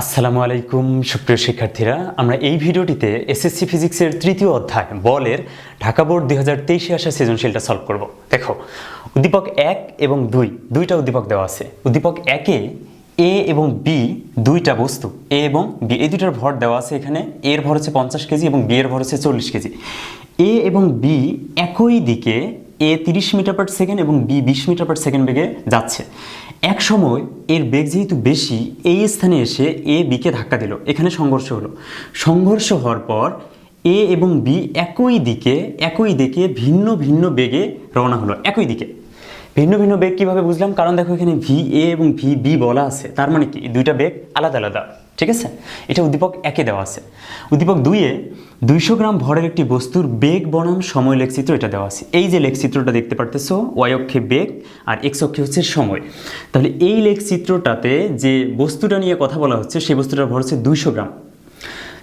আসসালামু আলাইকুম, সুপ্রিয় শিক্ষার্থীরা। আমরা এই ভিডিওটিতে এসএসসি ফিজিক্সের তৃতীয় অধ্যায়, বলের ঢাকা বোর্ড দুই হাজার তেইশে আসা সৃজনশীলটা সলভ করব। দেখো, উদ্দীপক এক এবং দুই, দুইটা উদ্দীপক দেওয়া আছে। উদ্দীপক একে এ এবং বি দুইটা বস্তু এ এবং বি এই দুইটার ভর দেওয়া আছে এখানে। এর ভর হচ্ছে পঞ্চাশ কেজি এবং বি এর ভর হচ্ছে চল্লিশ কেজি। এ এবং বি একই দিকে এ তিরিশ মিটার পার সেকেন্ড এবং বি বিশ মিটার পার সেকেন্ড বেগে যাচ্ছে। এক সময় এর বেগ যেহেতু বেশি এই স্থানে এসে এ বিকে ধাক্কা দিল। এখানে সংঘর্ষ হলো। সংঘর্ষ হওয়ার পর এ এবং বি একই দিকে একই দিকে ভিন্ন ভিন্ন বেগে রওনা হলো। একই দিকে। ভিন্ন ভিন্ন বেগ কীভাবে বুঝলাম? কারণ দেখো এখানে ভি এ এবং ভি বি বলা আছে। তার মানে কি? দুইটা বেগ আলাদা আলাদা। ঠিক আছে? এটা উদ্দীপক একে দেওয়া আছে। উদ্দীপক দুইয়ে দুইশো গ্রাম ভরের একটি বস্তুর বেগ, বনাম, সময় লেখচিত্র এটা দেওয়া আছে। এই যে লেখচিত্রটা দেখতে পারতেছো, ওয়াই অক্ষে বেগ আর এক্স অক্ষে হচ্ছে সময়। তাহলে এই লেখচিত্রটাতে যে বস্তুটা নিয়ে কথা বলা হচ্ছে, সেই বস্তুটার ভর হচ্ছে দুইশো গ্রাম।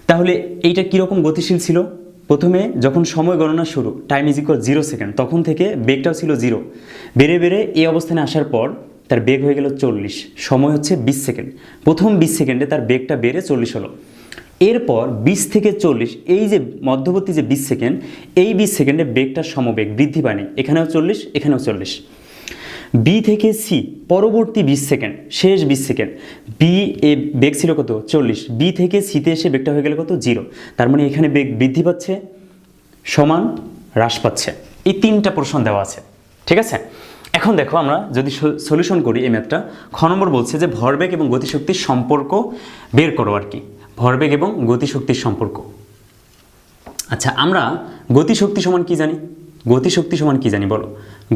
তাহলে এইটা কীরকম গতিশীল ছিল? প্রথমে যখন সময় গণনা শুরু time is equal zero second তখন থেকে বেগটাও ছিল জিরো বেড়ে বেড়ে এই অবস্থানে আসার পর তার বেগ হয়ে গেল চল্লিশ। সময় হচ্ছে বিশ সেকেন্ড। প্রথম বিশ সেকেন্ডে তার বেগটা বেড়ে চল্লিশ হলো। এরপর বিশ থেকে চল্লিশ, এই যে মধ্যবর্তী যে বিশ সেকেন্ড, এই বিশ সেকেন্ডে বেগটার সমবেগ বৃদ্ধি পায়নি। এখানেও চল্লিশ এখানেও চল্লিশ। বি থেকে সি, পরবর্তী বিশ সেকেন্ড, শেষ বিশ সেকেন্ড। বি এ বেগ ছিল কত? চল্লিশ। বি থেকে সিতে এসে বেগটা হয়ে গেলে কত? জিরো। তার মানে এখানে বেগ বৃদ্ধি পাচ্ছে, সমান হ্রাস পাচ্ছে। এই তিনটা প্রশ্ন দেওয়া আছে। ঠিক আছে? এখন দেখো আমরা যদি সলিউশন করি এই ম্যাথটা খ নম্বর বলছে যে ভরবেগ এবং গতিশক্তির সম্পর্ক বের করো আর কি। ভরবেগ এবং গতিশক্তির সম্পর্ক। আচ্ছা আমরা গতিশক্তি সমান কি জানি? গতিশক্তি সমান কি জানি বলো?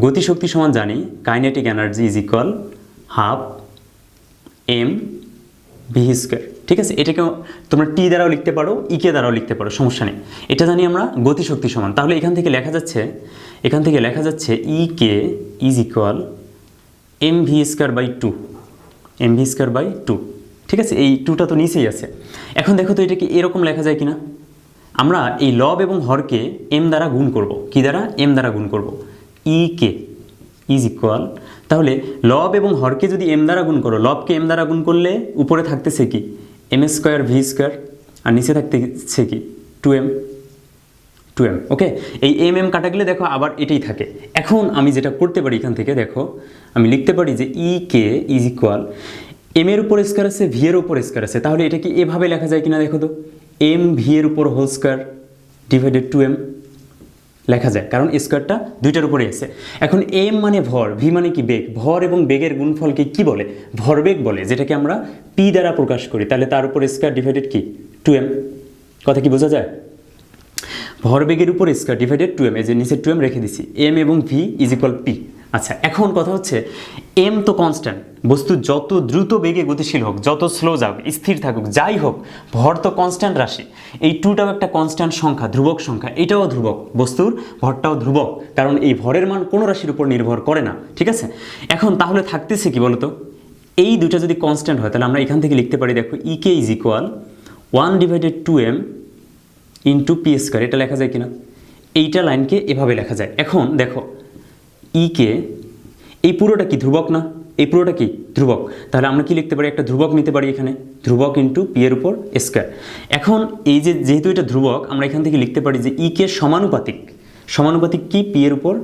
গতিশক্তি সমান জানি kinetic energy is equal half M V square ঠিক আছে? এটাকে তোমরা টি দ্বারাও লিখতে পারো ইকে দ্বারাও লিখতে পারো, সমস্যা নেই। এটা জানি আমরা গতিশক্তি সমান। তাহলে এখান থেকে লেখা যাচ্ছে, এখান থেকে লেখা যাচ্ছে E K is equal M V square by two M V square by two ঠিক আছে? এই টুটা তো নিচেই আছে। এখন দেখো তো এটা কি এরকম লেখা যায় কিনা? আমরা এই লব এবং হরকে এম দ্বারা গুণ করব। কি দ্বারা? এম দ্বারা গুণ করব। ই কে ইজ ইকুয়াল তাহলে লব এবং হরকে যদি এম দ্বারা গুণ করো, লবকে এম দ্বারা গুণ করলে উপরে থাকতেছে কি? এম স্কোয়ার ভি স্কোয়ার আর নিচে থাকতেছে কি two M two M okay এই এম এম কাটা গেলে দেখো, আবার এটাই থাকে। এখন আমি যেটা করতে পারি এখান থেকে, দেখো, আমি লিখতে পারি যে E K is equal M এর উপর স্কোয়ার আছে ভি এর উপর স্কোয়ার আছে। তাহলে এটা কি এভাবে লেখা যায় কিনা দেখো তো? এম ভি এর উপর whole square divided two M লেখা যায়। কারণ স্কোয়ারটা দুইটার উপরে আছে। এখন এম মানে ভর, ভি মানে কি বেগ? ভর এবং বেগের গুণফলকে কি বলে? ভরবেগ বলে, যেটাকে আমরা পি দ্বারা প্রকাশ করি। তাহলে তার উপর স্কোয়ার ডিভাইডেড কি? টু এম কথা কি বোঝা যায়? ভরবেগের উপর স্কোয়ার ডিভাইডেড টু এম এই যে নিচে টু এম রেখে দিছি। এম এবং ভি ইজ ইকুয়াল পি আচ্ছা এখন কথা হচ্ছে এম তো কনস্ট্যান্ট বস্তু যত দ্রুত বেগে গতিশীল হোক, যত স্লো যাক, স্থির থাকুক, যাই হোক, ভর তো কনস্ট্যান্ট রাশি। এই টুটাও একটা কনস্ট্যান্ট সংখ্যা, ধ্রুবক সংখ্যা, এটাও ধ্রুবক, বস্তুর ভরটাও ধ্রুবক, কারণ এই ভরের মান কোনো রাশির উপর নির্ভর করে না, ঠিক আছে? এখন তাহলে থাকতেছে কি বলতো? এই দুটা যদি কনস্ট্যান্ট হয়, তাহলে আমরা এখান থেকে লিখতে পারি, দেখো E K is equal one divided two M into P square এটা লেখা যায় কিনা? এইটা লাইনকে এভাবে লেখা যায়। এখন দেখো ই কে, এই পুরোটা কি ধ্রুবক না? এই পুরোটা কি ধ্রুবক? তাহলে আমরা কি লিখতে পারি? একটা ধ্রুবক নিতে পারি এখানে। ধ্রুবক ইন্টু পি এর উপর স্কোয়ার এখন এই যে যেহেতু এটা ধ্রুবক, আমরা এখান থেকে লিখতে পারি যে ই কে সমানুপাতিক। সমানুপাতিক কি? পি এর উপর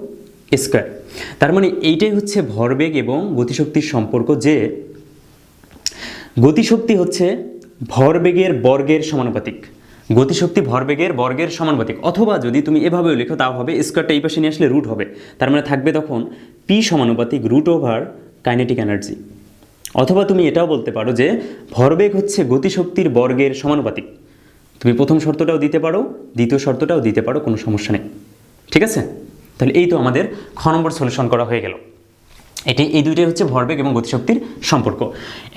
স্কোয়ার তার মানে এইটাই হচ্ছে ভরবেগ এবং গতিশক্তির সম্পর্ক যে গতিশক্তি হচ্ছে ভরবেগের বর্গের সমানুপাতিক। গতিশক্তি ভরবেগের বর্গের সমানুপাতিক। অথবা যদি তুমি এভাবেও লেখো, তাও হবে, স্কোয়ারটা এই পাশে নিয়ে আসলে রুট হবে। তার মানে থাকবে তখন পি সমানুপাতিক রুট ওভার কাইনেটিক এনার্জি অথবা তুমি এটাও বলতে পারো যে ভরবেগ হচ্ছে গতিশক্তির বর্গের সমানুপাতিক। তুমি প্রথম শর্তটাও দিতে পারো, দ্বিতীয় শর্তটাও দিতে পারো, কোনো সমস্যা নেই। ঠিক আছে? তাহলে এই তো আমাদের খ নম্বর সলিউশন করা হয়ে গেল। এটি এই দুইটাই হচ্ছে ভরবেগ এবং গতিশক্তির সম্পর্ক।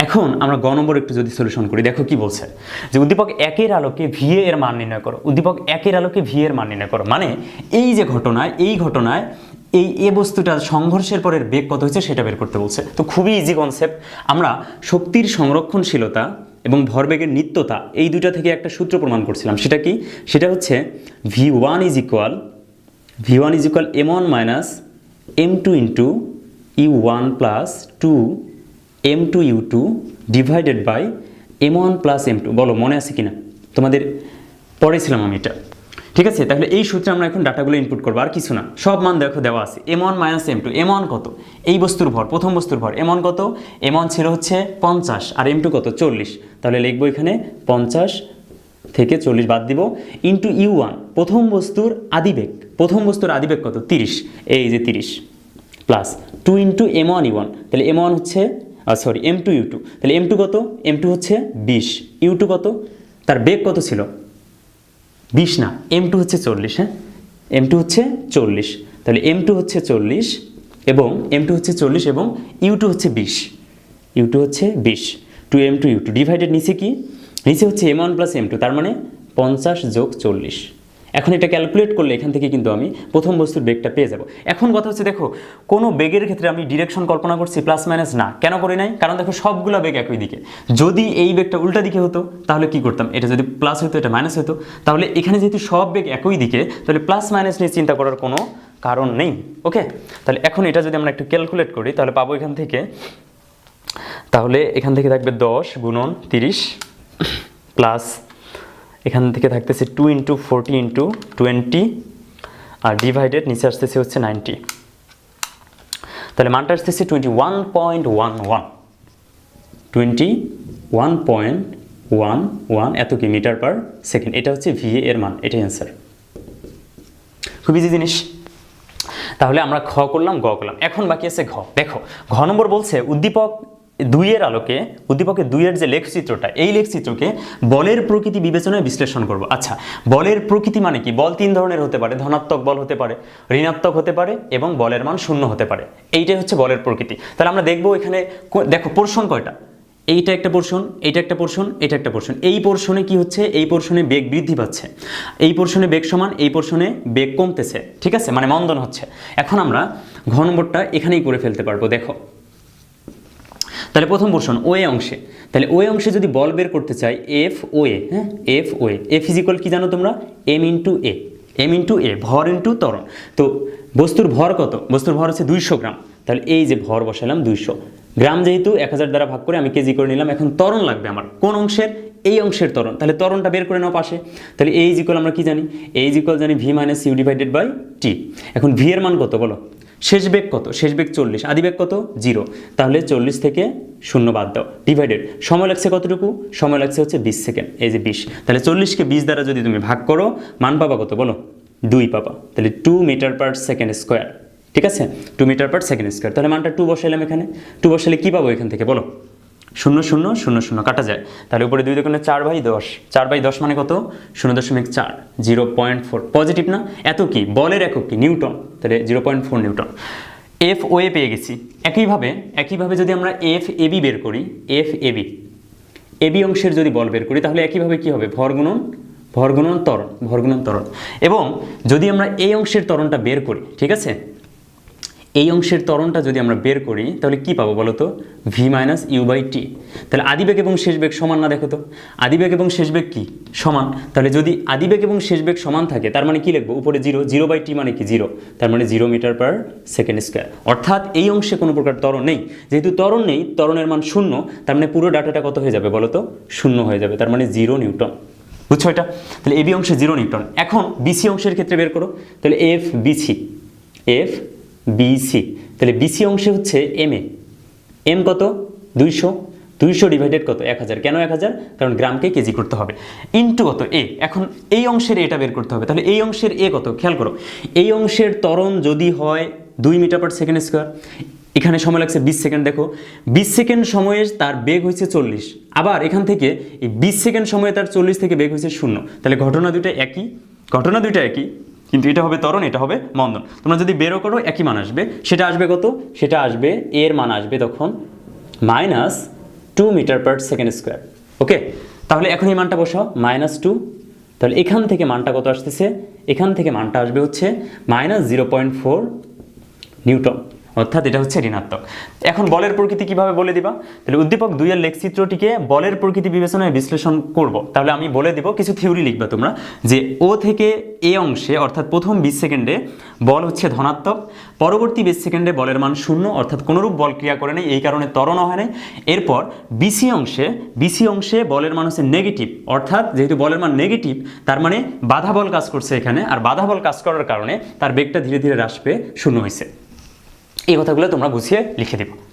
এখন আমরা গ নম্বর একটু যদি সলিউশন করি, দেখো কি বলছে। যে উদ্দীপক একের আলোকে ভিএ এর মান নির্ণয় করো। উদ্দীপক একের আলোকে ভি এর মান নির্ণয় করো। মানে এই যে ঘটনায়, এই ঘটনায় এই এ বস্তুটা সংঘর্ষের পরের বেগ কত হয়েছে সেটা বের করতে বলছে। তো খুবই ইজি কনসেপ্ট আমরা শক্তির সংরক্ষণশীলতা এবং ভরবেগের নিত্যতা এই দুইটা থেকে একটা সূত্র প্রমাণ করছিলাম। সেটা কি? সেটা হচ্ছে V one is equal V one is equal M one minus M two into U one plus two M two U two divided by M one plus M two বলো, মনে আছে কিনা? তোমাদের পড়েছিলাম আমি এটা। ঠিক আছে? তাহলে এই সূত্রে আমরা এখন ডাটাগুলো ইনপুট করব, আর কিছু না। সব মান দেখো, দেওয়া আছে। M one minus M two M one কত? এই বস্তুর ভর, প্রথম বস্তুর ভর এম ওয়ান কত? এম ওয়ান ছিল হচ্ছে পঞ্চাশ, আর এম টু কত? চল্লিশ। তাহলে লিখব এখানে পঞ্চাশ থেকে চল্লিশ বাদ দিব। ইন্টু ইউ ওয়ান প্রথম বস্তুর আদিবেগ। প্রথম বস্তুর আদিবেগ কত? তিরিশ। এই যে তিরিশ। Plus two into M one U one তাহলে এম ওয়ান হচ্ছে sorry M two U two তাহলে এম টু কত? এম টু হচ্ছে বিশ। ইউ টু কত? তার বেগ কত ছিল? বিশ না এম টু হচ্ছে চল্লিশ হ্যাঁ? এম টু হচ্ছে চল্লিশ, তাহলে এম টু হচ্ছে চল্লিশ এবং এম টু হচ্ছে চল্লিশ এবং ইউ টু হচ্ছে বিশ। ইউ টু হচ্ছে বিশ। Two M two U two divided নিচে কি? নিচে হচ্ছে M one plus M two তার মানে পঞ্চাশ যোগ চল্লিশ। এখন এটা ক্যালকুলেট করলে এখান থেকে কিন্তু আমি প্রথম বস্তুর বেগটা পেয়ে যাব। এখন কথা হচ্ছে, দেখো, কোনো বেগের ক্ষেত্রে আমি ডিরেকশন কল্পনা করছি প্লাস মাইনাস না। কেন করি নাই? কারণ দেখো, সবগুলো বেগ একই দিকে। যদি এই বেগটা উল্টা দিকে হতো, তাহলে কি করতাম? এটা যদি প্লাস হতো এটা মাইনাস হতো তাহলে এখানে যেহেতু সব বেগ একই দিকে, তাহলে প্লাস মাইনাস নিয়ে চিন্তা করার কোনো কারণ নেই। ওকে তাহলে এখন এটা যদি আমরা একটু ক্যালকুলেট করি, তাহলে পাবো এখান থেকে, তাহলে এখান থেকে থাকবে দশ গুণন তিরিশ প্লাস এখান থেকে থাকতেছে two into forty into twenty আর ডিভাইডেড নিচে আসতেছে হচ্ছে নাইনটি তাহলে মানটা আসতেছে twenty one point one one twenty one point one one এত কি মিটার পার সেকেন্ড? এটা হচ্ছে ভিএ এর মান, এটাই অ্যান্সার খুব ইজি জিনিস। তাহলে আমরা খ করলাম, গ করলাম। এখন বাকি আছে ঘ। দেখো, ঘ নম্বর বলছে, উদ্দীপক দুইয়ের আলোকে, উদ্দীপকের দুইয়ের যে লেখচিত্রটা, এই লেখচিত্রকে বলের প্রকৃতি বিবেচনায় বিশ্লেষণ করব। আচ্ছা বলের প্রকৃতি মানে কি? বল তিন ধরনের হতে পারে, ধনাত্মক বল হতে পারে, ঋণাত্মক হতে পারে এবং বলের মান শূন্য হতে পারে। এইটাই হচ্ছে বলের প্রকৃতি। তাহলে আমরা দেখব এখানে দেখো পোর্শন কয়টা? এইটা একটা পোর্শন, এইটা একটা পোর্শন, এটা একটা পোর্শন। এই পোর্শনে কি হচ্ছে? এই পোর্শনে বেগ বৃদ্ধি পাচ্ছে। এই পোর্শনে বেগ সমান, এই পোর্শনে বেগ কমতেছে। ঠিক আছে? মানে মন্দন হচ্ছে। এখন আমরা ঘ নম্বরটা এখানেই করে ফেলতে পারব, দেখো। তাহলে প্রথম পোর্শন ও এ অংশে। তাহলে ও এ অংশে যদি বল বের করতে চাই এফ ও এ হ্যাঁ? F O A a physical কি জানো তোমরা? M into A M into A ভর ইন্টু ত্বরণ। তো বস্তুর ভর কত? বস্তুর ভর হচ্ছে দুইশো গ্রাম। তাহলে এই যে ভর বসালাম দুইশো। গ্রাম যেহেতু এক হাজার দ্বারা ভাগ করে আমি কেজি করে নিলাম, এখন ত্বরণ লাগবে আমার। কোন অংশের? এই অংশের ত্বরণ। তাহলে ত্বরণটা বের করে নাও পাশে। তাহলে এই জিকল আমরা কি জানি? এই জিকল জানি V minus U divided by T এখন ভি এর মান কত বলো? শেষ বেগ কত? শেষ বেগ চল্লিশ। আদি বেগ কত? জিরো। তাহলে চল্লিশ থেকে শূন্য বাদ দাও। ডিভাইডেড সময় লাগছে কতটুকু? সময় লাগছে হচ্ছে বিশ সেকেন্ড। এই যে বিশ। তাহলে চল্লিশকে বিশ দ্বারা যদি তুমি ভাগ করো, মান পাবা কত বলো? দুই পাবা। তাহলে two metre per second square ঠিক আছে? Two metre per second square তাহলে মানটা টু বসাইলাম এখানে। টু বসালে কী পাবো এখান থেকে? বলো। শূন্য শূন্য শূন্য শূন্য, কাটা যায়। তাহলে উপরে দুই দোকানে চার বাই দশ। চার বাই দশ মানে কত? শূন্য দশমিক চার। Zero point four. পজিটিভ না? এত কি? বলের একক কি? নিউটন। তাহলে zero point four Newton. F way পেয়ে গেছি। একইভাবে একইভাবে যদি আমরা এফ এবি বের করি এফ এবি এবি অংশের যদি বল বের করি, তাহলে একইভাবে কি হবে? ভর গুণন ভর গুণন ত্বরণ ত্বরণ। এবং যদি আমরা এই অংশের ত্বরণটা বের করি, ঠিক আছে? এই অংশের ত্বরণটা যদি আমরা বের করি, তাহলে কি পাবো বলো তো? V minus U by T তাহলে আদিবেগ এবং শেষ বেগ সমান না দেখো তো? আদিবেগ এবং শেষ বেগ কি? সমান। তাহলে যদি আদিবেগ এবং শেষ বেগ সমান থাকে, তার মানে কি লিখব? উপরে জিরো জিরো বাই টি মানে কি? জিরো তার মানে zero metre per second square অর্থাৎ এই অংশে কোনো প্রকার ত্বরণ নেই। যেহেতু ত্বরণ নেই, ত্বরণের মান শূন্য, তার মানে পুরো ডাটাটা কত হয়ে যাবে বলো তো? শূন্য হয়ে যাবে। তার মানে জিরো নিউটন। বুঝছ এটা? তাহলে এবি অংশে জিরো নিউটন। এখন বিসি অংশের ক্ষেত্রে বের করো। তাহলে এফ বিসি এফ বিসি তাহলে বিসি অংশে হচ্ছে এম এ এম কত? দুইশো। দুইশো ডিভাইডেড কত? এক হাজার। কেন এক হাজার? কারণ গ্রামকে কেজি করতে হবে। ইন্টু কত? এ এখন এই অংশের এটা বের করতে হবে। তাহলে এই অংশের এ কত? খেয়াল করো। এই অংশের ত্বরণ যদি হয় দুই মিটার পার সেকেন্ড স্কোয়ার এখানে সময় লাগছে বিশ সেকেন্ড দেখো। বিশ সেকেন্ড সময়ে তার বেগ হয়েছে চল্লিশ। আবার এখান থেকে এই বিশ সেকেন্ড সময়ে তার চল্লিশ থেকে বেগ হয়েছে শূন্য। তাহলে ঘটনা দুটো একই। ঘটনা দুটো একই। কিন্তু এটা হবে তরণ এটা হবে মন্দন। তোমরা যদি বেরো করো, একই মান আসবে। সেটা আসবে কত? সেটা আসবে, এর মান আসবে তখন minus two metre per second square okay তাহলে এখন এই মানটা বসাও মাইনাস টু তাহলে এখান থেকে মানটা কত আসতেছে? এখান থেকে মানটা আসবে হচ্ছে minus zero point four Newton. অর্থাৎ এটা হচ্ছে ঋণাত্মক। এখন বলের প্রকৃতি কীভাবে বলে দিবা? তাহলে উদ্দীপক দুইয়ের লেখচিত্রটিকে বলের প্রকৃতি বিবেচনায় বিশ্লেষণ করব। তাহলে আমি বলে দিব, কিছু থিওরি লিখবা তোমরা, যে ও থেকে এ অংশে, অর্থাৎ প্রথম বিশ সেকেন্ডে, বল হচ্ছে ধনাত্মক, পরবর্তী বিশ সেকেন্ডে বলের মান শূন্য, অর্থাৎ কোনোরূপ বল ক্রিয়া করে নেই, এই কারণে ত্বরণ হয় নাই। এরপর বিসি অংশে বিসি অংশে বলের মান হচ্ছে নেগেটিভ অর্থাৎ যেহেতু বলের মান নেগেটিভ তার মানে বাধা বল কাজ করছে এখানে, আর বাধা বল কাজ করার কারণে তার বেগটা ধীরে ধীরে হ্রাস পেয়ে শূন্য হয়েছে। এই কথাগুলো তোমরা গুছিয়ে লিখে দিবা।